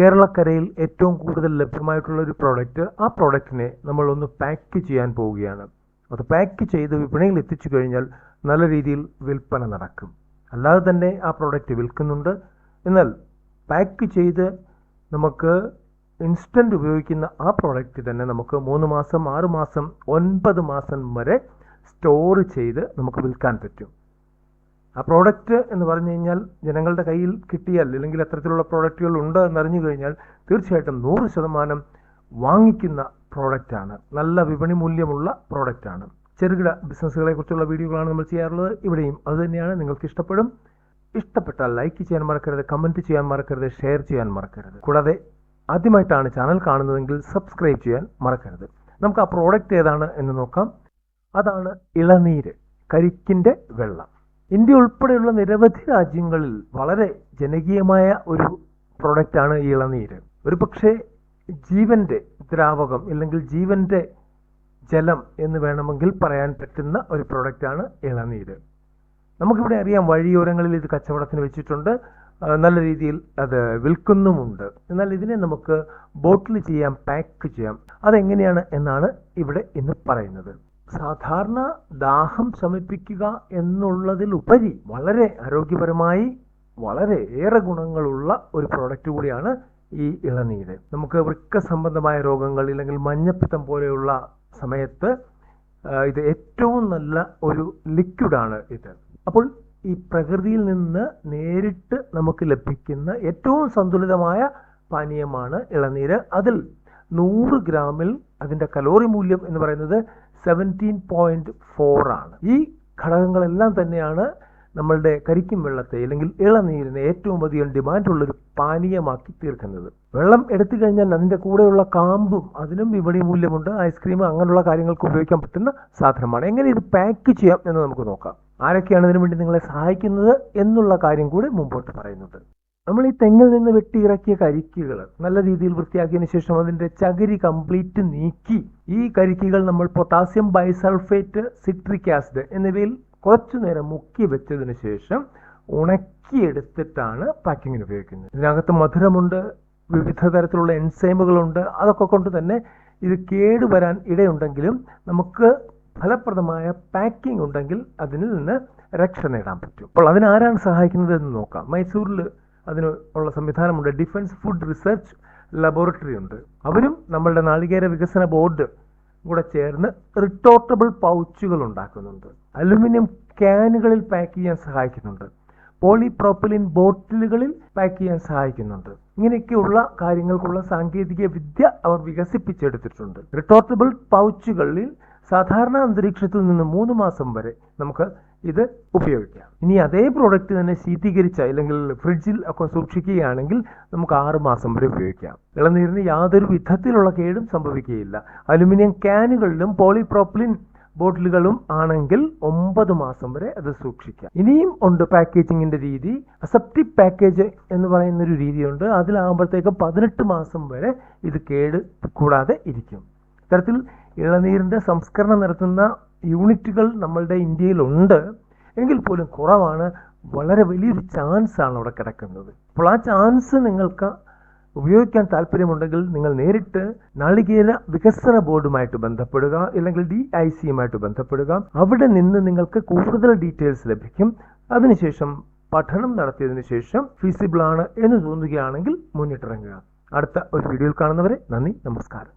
കേരളക്കരയിൽ ഏറ്റവും കൂടുതൽ ലഭ്യമായിട്ടുള്ള ഒരു പ്രോഡക്റ്റ് ആ പ്രോഡക്റ്റിനെ നമ്മൾ ഒന്ന് പാക്ക് ചെയ്യാൻ പോവുകയാണ്. അത് പാക്ക് ചെയ്ത് വിപണിയിൽ എത്തിച്ചു കഴിഞ്ഞാൽ നല്ല രീതിയിൽ വിൽപ്പന നടക്കും. അല്ലാതെ തന്നെ ആ പ്രോഡക്റ്റ് വിൽക്കുന്നുണ്ട്. എന്നാൽ പാക്ക് ചെയ്ത് നമുക്ക് ഇൻസ്റ്റന്റ് ഉപയോഗിക്കുന്ന ആ പ്രോഡക്റ്റ് തന്നെ നമുക്ക് മൂന്ന് മാസം ആറ് മാസം ഒൻപത് മാസം വരെ സ്റ്റോർ ചെയ്ത് നമുക്ക് വിൽക്കാൻ പറ്റും. ആ പ്രോഡക്റ്റ് എന്ന് പറഞ്ഞു കഴിഞ്ഞാൽ ജനങ്ങളുടെ കയ്യിൽ കിട്ടിയാൽ അല്ലെങ്കിൽ അത്തരത്തിലുള്ള പ്രോഡക്റ്റുകൾ ഉണ്ട് എന്നറിഞ്ഞു കഴിഞ്ഞാൽ തീർച്ചയായിട്ടും നൂറ് ശതമാനം വാങ്ങിക്കുന്ന പ്രോഡക്റ്റാണ് നല്ല വിപണി മൂല്യമുള്ള പ്രോഡക്റ്റാണ് ചെറുകിട ബിസിനസ്സുകളെ കുറിച്ചുള്ള വീഡിയോകളാണ് നമ്മൾ ചെയ്യാറുള്ളത്. ഇവിടെയും അതുതന്നെയാണ് നിങ്ങൾക്ക് ഇഷ്ടപ്പെടും. ഇഷ്ടപ്പെട്ടാൽ ലൈക്ക് ചെയ്യാൻ മറക്കരുത്. കമന്റ് ചെയ്യാൻ മറക്കരുത്. ഷെയർ ചെയ്യാൻ മറക്കരുത്. കൂടാതെ ആദ്യമായിട്ടാണ് ചാനൽ കാണുന്നതെങ്കിൽ സബ്സ്ക്രൈബ് ചെയ്യാൻ മറക്കരുത്. നമുക്ക് ആ പ്രോഡക്റ്റ് ഏതാണ് എന്ന് നോക്കാം. അതാണ് ഇളനീര് കരിക്കിന്റെ വെള്ളം. ഇന്ത്യ ഉൾപ്പെടെയുള്ള നിരവധി രാജ്യങ്ങളിൽ വളരെ ജനകീയമായ ഒരു പ്രൊഡക്റ്റാണ് ഇളനീര്. ഒരു പക്ഷേ ജീവന്റെ ദ്രാവകം അല്ലെങ്കിൽ ജീവന്റെ ജലം എന്ന് വേണമെങ്കിൽ പറയാൻ പറ്റുന്ന ഒരു പ്രൊഡക്റ്റാണ് ഇളനീര്. നമുക്കിവിടെ അറിയാം വഴിയോരങ്ങളിൽ ഇത് കച്ചവടത്തിന് വെച്ചിട്ടുണ്ട്. നല്ല രീതിയിൽ അത് വിൽക്കുന്നുമുണ്ട്. എന്നാൽ ഇതിനെ നമുക്ക് ബോട്ടിൽ ചെയ്യാം പാക്ക് ചെയ്യാം. അതെങ്ങനെയാണ് എന്നാണ് ഇവിടെ ഇന്ന് പറയുന്നത്. സാധാരണ ദാഹം ശമിപ്പിക്കുക എന്നുള്ളതിലുപരി വളരെ ആരോഗ്യപരമായി വളരെ ഏറെ ഗുണങ്ങളുള്ള ഒരു പ്രോഡക്റ്റ് കൂടിയാണ് ഈ ഇളനീര്. നമുക്ക് വൃക്ക സംബന്ധമായ രോഗങ്ങൾ അല്ലെങ്കിൽ മഞ്ഞപ്പിത്തം പോലെയുള്ള സമയത്ത് ഇത് ഏറ്റവും നല്ല ഒരു ലിക്വിഡാണ് ഇത്. അപ്പോൾ ഈ പ്രകൃതിയിൽ നിന്ന് നേരിട്ട് നമുക്ക് ലഭിക്കുന്ന ഏറ്റവും സന്തുലിതമായ പാനീയമാണ് ഇളനീര്. അതിൽ നൂറ് ഗ്രാമിൽ അതിന്റെ കലോറി മൂല്യം എന്ന് പറയുന്നത് സെവന്റീൻ പോയിന്റ് ഫോർ ആണ്. ഈ ഘടകങ്ങളെല്ലാം തന്നെയാണ് നമ്മളുടെ കരിക്കും വെള്ളത്തെ അല്ലെങ്കിൽ ഇളനീരിനെ ഏറ്റവും അധികം ഡിമാൻഡുള്ള ഒരു പാനീയമാക്കി തീർക്കുന്നത്. വെള്ളം എടുത്തു കഴിഞ്ഞാൽ അതിന്റെ കൂടെയുള്ള കാമ്പും അതിനും വിപണി മൂല്യമുണ്ട്. ഐസ്ക്രീം അങ്ങനെയുള്ള കാര്യങ്ങൾക്ക് ഉപയോഗിക്കാൻ പറ്റുന്ന സാധനമാണ്. എങ്ങനെ ഇത് പാക്ക് ചെയ്യാം എന്ന് നമുക്ക് നോക്കാം. ആരൊക്കെയാണ് ഇതിനു വേണ്ടി നിങ്ങളെ സഹായിക്കുന്നത് എന്നുള്ള കാര്യം കൂടി മുമ്പോട്ട് പറയുന്നത് നമ്മൾ ഈ തെങ്ങിൽ നിന്ന് വെട്ടിയിറക്കിയ കരിക്കുകൾ നല്ല രീതിയിൽ വൃത്തിയാക്കിയതിനു ശേഷം അതിന്റെ ചകിരി കംപ്ലീറ്റ് നീക്കി. ഈ കരിക്കുകൾ നമ്മൾ പൊട്ടാസ്യം ബൈസൾഫേറ്റ് സിട്രിക് ആസിഡ് എന്നിവയിൽ കുറച്ചു നേരം മുക്കി വെച്ചതിന് ശേഷം ഉണക്കിയെടുത്തിട്ടാണ് പാക്കിങ്ങിന് ഉപയോഗിക്കുന്നത്. ഇതിനകത്ത് മധുരമുണ്ട് വിവിധ തരത്തിലുള്ള എൻസൈമുകളുണ്ട് അതൊക്കെ കൊണ്ട് തന്നെ ഇത് കേടുവരാൻ ഇടയുണ്ടെങ്കിലും നമുക്ക് ഫലപ്രദമായ പാക്കിംഗ് ഉണ്ടെങ്കിൽ അതിൽ നിന്ന് രക്ഷ നേടാൻ പറ്റും. അപ്പോൾ അതിനാരാണ് സഹായിക്കുന്നത് എന്ന് നോക്കാം. മൈസൂരിൽ അതിന് ഉള്ള സംവിധാനമുണ്ട്. ഡിഫൻസ് ഫുഡ് റിസർച്ച് ലബോറട്ടറി ഉണ്ട്. അവരും നമ്മളുടെ നാളികേര വികസന ബോർഡ് കൂടെ ചേർന്ന് റിട്ടോർട്ടബിൾ പൗച്ചുകൾ ഉണ്ടാക്കുന്നുണ്ട്. അലുമിനിയം ക്യാനുകളിൽ പാക്ക് ചെയ്യാൻ സഹായിക്കുന്നുണ്ട്. പോളിപ്രോപ്പിലിൻ ബോട്ടിലുകളിൽ പാക്ക് ചെയ്യാൻ സഹായിക്കുന്നുണ്ട്. ഇങ്ങനെയൊക്കെയുള്ള കാര്യങ്ങൾക്കുള്ള സാങ്കേതിക വിദ്യ അവർ വികസിപ്പിച്ചെടുത്തിട്ടുണ്ട്. റിട്ടോർട്ടബിൾ പൗച്ചുകളിൽ സാധാരണ അന്തരീക്ഷത്തിൽ നിന്ന് മൂന്ന് മാസം വരെ നമുക്ക് ഇത് ഉപയോഗിക്കാം. ഇനി അതേ പ്രോഡക്റ്റ് തന്നെ ശീതീകരിച്ച അല്ലെങ്കിൽ ഫ്രിഡ്ജിൽ ഒക്കെ സൂക്ഷിക്കുകയാണെങ്കിൽ നമുക്ക് ആറ് മാസം വരെ ഉപയോഗിക്കാം. ഇളനീരിന് യാതൊരു വിധത്തിലുള്ള കേടും സംഭവിക്കുകയില്ല. അലുമിനിയം ക്യാനുകളിലും പോളിപ്രോപ്ലിൻ ബോട്ടിലുകളും ആണെങ്കിൽ ഒമ്പത് മാസം വരെ അത് സൂക്ഷിക്കാം. ഇനിയും ഉണ്ട് പാക്കേജിങ്ങിന്റെ രീതി. അസെപ്റ്റിക് പാക്കേജ് എന്ന് പറയുന്ന ഒരു രീതിയുണ്ട്. അതിലാകുമ്പോഴത്തേക്കും പതിനെട്ട് മാസം വരെ ഇത് കേട് കൂടാതെ ഇരിക്കും. ഇത്തരത്തിൽ ഇളനീരിന്റെ സംസ്കരണം നടത്തുന്ന യൂണിറ്റുകൾ നമ്മളുടെ ഇന്ത്യയിലുണ്ട്. എങ്കിൽ പോലും കുറവാണ്. വളരെ വലിയൊരു ചാൻസ് ആണ് അവിടെ കിടക്കുന്നത്. അപ്പോൾ ആ ചാൻസ് നിങ്ങൾക്ക് ഉപയോഗിക്കാൻ താല്പര്യമുണ്ടെങ്കിൽ നിങ്ങൾ നേരിട്ട് നാളികേര വികസന ബോർഡുമായിട്ട് ബന്ധപ്പെടുക അല്ലെങ്കിൽ ഡി ഐ സിയുമായിട്ട് ബന്ധപ്പെടുക. അവിടെ നിന്ന് നിങ്ങൾക്ക് കൂടുതൽ ഡീറ്റെയിൽസ് ലഭിക്കും. അതിനുശേഷം പഠനം നടത്തിയതിനു ശേഷം ഫീസിബിൾ ആണ് എന്ന് തോന്നുകയാണെങ്കിൽ മുന്നിട്ടിറങ്ങുക. അടുത്ത ഒരു വീഡിയോയിൽ കാണുന്നവരെ നന്ദി നമസ്കാരം.